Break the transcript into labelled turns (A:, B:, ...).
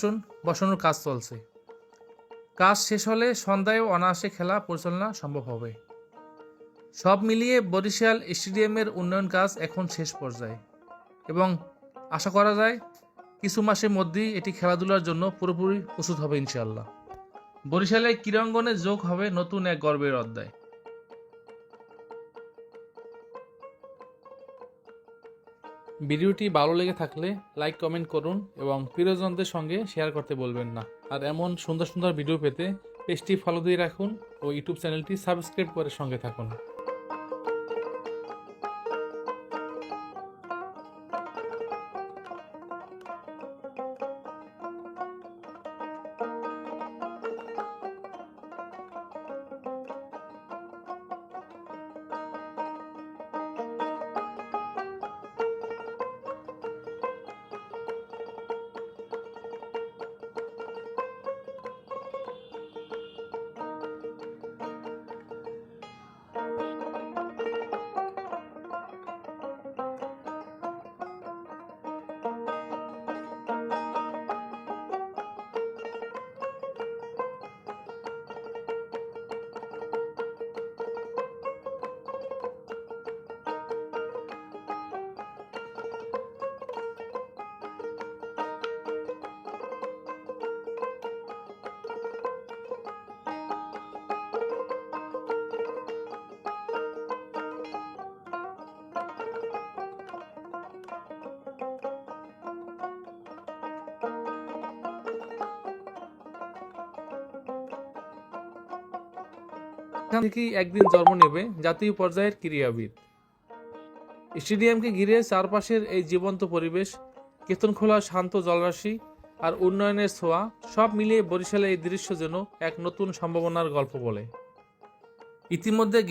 A: আসন বসানোর কাজ চলছে। কাজ শেষ হলে সন্ধ্যায় অনায়াসে খেলা পরিচালনা সম্ভব হবে। সব মিলিয়ে বরিশাল স্টেডিয়ামের উন্নয়ন কাজ এখন শেষ পর্যায়ে এবং আশা করা যায় কিছু মাসের মধ্যেই এটি খেলাধুলার জন্য পুরোপুরি প্রস্তুত হবে ইনশাল্লাহ বরিশালে ক্রীড়াঙ্গনে যোগ হবে নতুন এক গর্বের অধ্যায়। ভিডিওটি ভালো লেগে থাকলে লাইক, কমেন্ট করুন এবং প্রিয়জনদের সঙ্গে শেয়ার করতে বলবেন না। আর এমন সুন্দর সুন্দর ভিডিও পেতে পেজটি ফলো দিয়ে রাখুন ও ইউটিউব চ্যানেলটি সাবস্ক্রাইব করে সঙ্গে থাকুন। এখান থেকেই একদিন জন্ম নেবে জাতীয় পর্যায়ের ক্রীড়াবিদ? স্টেডিয়ামকে ঘিরে চারপাশের এই জীবন্ত পরিবেশ, কেতনখোলা, শান্ত জলরাশি আর উন্নয়নের ছোঁয়া, সব মিলিয়ে বরিশালে এই দৃশ্য যেন এক নতুন সম্ভাবনার গল্প বলে। ইতিমধ্যে